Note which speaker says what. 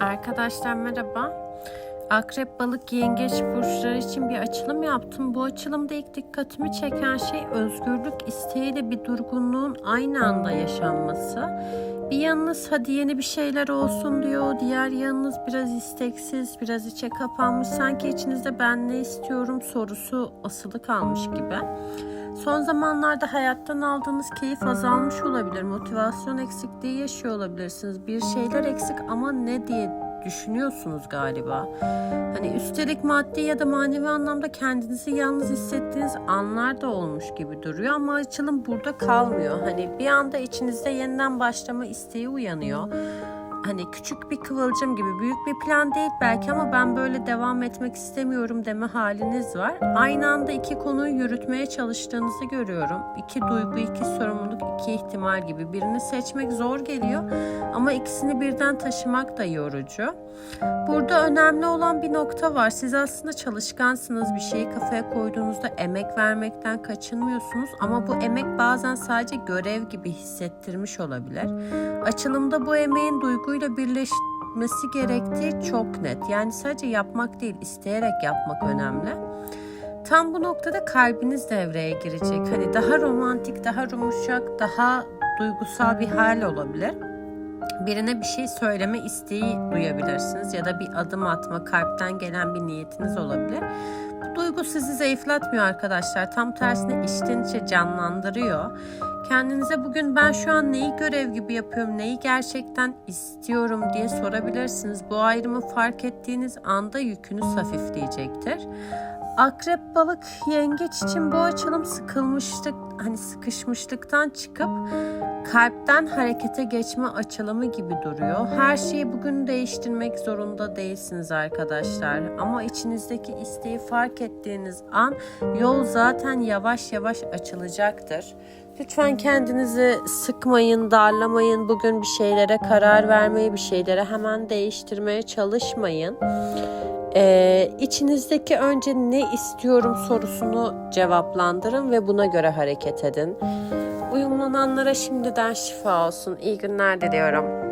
Speaker 1: Arkadaşlar merhaba. Akrep, balık, yengeç burçları için bir açılım yaptım. Bu açılımda ilk dikkatimi çeken şey özgürlük isteğiyle bir durgunluğun aynı anda yaşanması. Bir yanınız hadi yeni bir şeyler olsun diyor. Diğer yanınız biraz isteksiz, biraz içe kapanmış. Sanki içinizde ben ne istiyorum sorusu asılı kalmış gibi. Son zamanlarda hayattan aldığınız keyif azalmış olabilir. Motivasyon eksikliği yaşıyor olabilirsiniz. Bir şeyler eksik ama ne diye düşünüyorsunuz galiba. Hani üstelik maddi ya da manevi anlamda kendinizi yalnız hissettiğiniz anlar da olmuş gibi duruyor ama açılım burada kalmıyor. Hani bir anda içinizde yeniden başlama isteği uyanıyor. Hani küçük bir kıvılcım gibi büyük bir plan değil belki ama ben böyle devam etmek istemiyorum deme haliniz var. Aynı anda iki konuyu yürütmeye çalıştığınızı görüyorum. İki duygu, iki sorumluluk, iki ihtimal gibi. Birini seçmek zor geliyor ama ikisini birden taşımak da yorucu. Burada önemli olan bir nokta var. Siz aslında çalışkansınız. Bir şeyi kafaya koyduğunuzda emek vermekten kaçınmıyorsunuz ama bu emek bazen sadece görev gibi hissettirmiş olabilir. Açılımda bu emeğin duyguyla birleşmesi gerektiği çok net. Yani sadece yapmak değil, isteyerek yapmak önemli. Tam bu noktada kalbiniz devreye girecek. Hani daha romantik, daha yumuşak, daha duygusal bir hal olabilir birine bir şey söyleme isteği duyabilirsiniz ya da bir adım atma kalpten gelen bir niyetiniz olabilir. Bu duygu sizi zayıflatmıyor arkadaşlar. Tam tersine içten içe canlandırıyor. Kendinize bugün ben şu an neyi görev gibi yapıyorum, neyi gerçekten istiyorum diye sorabilirsiniz. Bu ayrımı fark ettiğiniz anda yükünüz hafifleyecektir. Akrep, balık, yengeç için bu açılım sıkılmışlık, hani sıkışmışlıktan çıkıp kalpten harekete geçme açılımı gibi duruyor. Her şeyi bugün değiştirmek zorunda değilsiniz arkadaşlar. Ama içinizdeki isteği fark ettiğiniz an yol zaten yavaş yavaş açılacaktır. Lütfen kendinizi sıkmayın, darlamayın. Bugün bir şeylere karar vermeyi, bir şeylere hemen değiştirmeye çalışmayın. Ee, içinizdeki önce ne istiyorum sorusunu cevaplandırın ve buna göre hareket edin. Uyumlananlara şimdiden şifa olsun. İyi günler diliyorum.